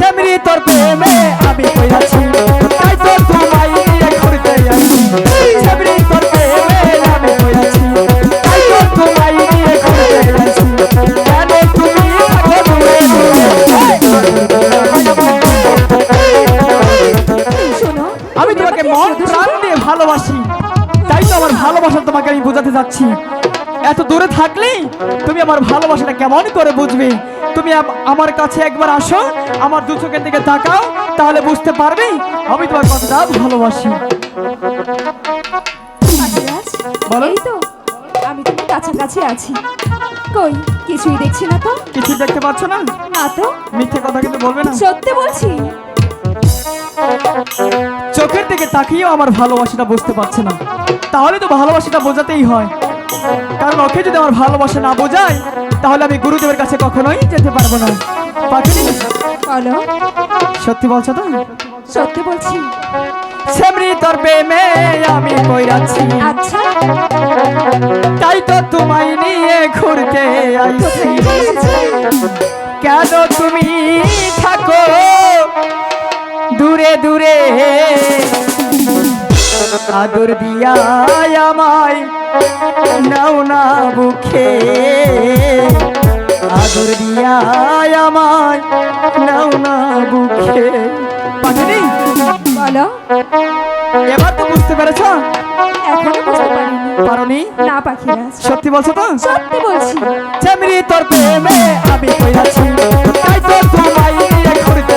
চেমরি তোর প্রেমে আমি কইরাছি তাই তো তোমায় নিয়ে ঘুরতে আসি। চেমরি তোর প্রেমে আমি কইরাছি তাই তো তোমায় নিয়ে ঘুরতে আসি। কেন তুমি থাকো দূরে আমি তোমাকে মন প্রাণ দিয়ে ভালোবাসি। তাই তো আমার ভালোবাসা তোমাকে আমি বোঝাতে যাচ্ছি। এত দূরে থাকলেই তুমি আমার ভালোবাসাটা কেমন করে বুঝবে? তুমি আমার কাছে একবার আসো আমার দু চোখের দিকে তাকাও তাহলে বুঝতে পারবে আমি তোমার কতটা ভালোবাসি। তো আমি তোমার কাছাকাছি আছি। কই কিছুই দেখছি না তো? কিছু দেখতে পাচ্ছ না? না তো। মিথ্যে কথা কিন্তু বলবে না। সত্যি বলছি? চোখের দিকে তাকিয়েও আমার ভালোবাসাটা বুঝতে পারছে না। তাহলে তো ভালোবাসাটা বোঝাতেই হয়। কারণ ওকে যদি আমার ভালোবাসা না বোঝায় তাহলে আমি গুরুদেবের কাছে কখনোই যেতে পারব না। পাখিনি বলো সত্যি বলছো তো? সত্যি বলছি। সেমরি তোর প্রেমে আমি কইরাছি আচ্ছা। তাই তো তোমায় নিয়ে ঘুরতে আইছি? কেন তুমি থাকো দূরে দূরে? আদর দিয়া আমায় নাও না বুকে। আদর দিয়া আমায় নাও না বুকে। পাখিনি বলো। এবার তো বুঝতে পেরেছ? এখনও বুঝতে পারিনি। পারনি? না সত্যি বলছো তো? সত্যি বলছি। চেমরি তোর প্রেমে আমি কইরাছি তাই তো তোমায় ঘুরতে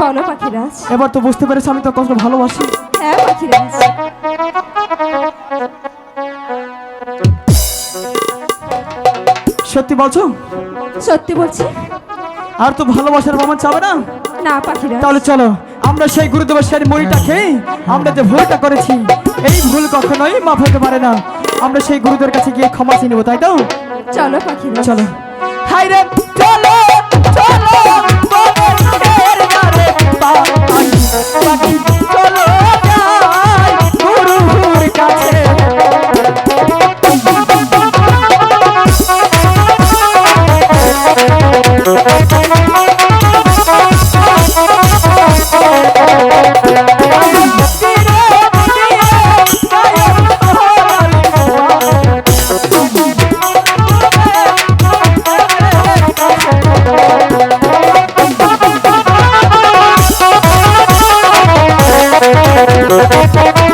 বলো পাখিরাজ। এবার তো বুঝতে পেরেছি আমি তো কত ভালোবাসি। হ্যাঁ পাখিরাজ। সত্যি বলছো? সত্যি বলছি। আর তো ভালোবাসার মামা চাবে না? না পাখিরাজ। তাহলে চলো আমরা সেই গুরুদেবের সেই মুড়িটা খেয়ে আমরা যে ভুলটা করেছি এই ভুল কখনোই মাফ হতে পারে না। আমরা সেই গুরুদের কাছে গিয়ে ক্ষমা চেয়ে নেব তাই তো? চলো পাখিরাজ। চলো। হাই রে চলো চলো। Thank you.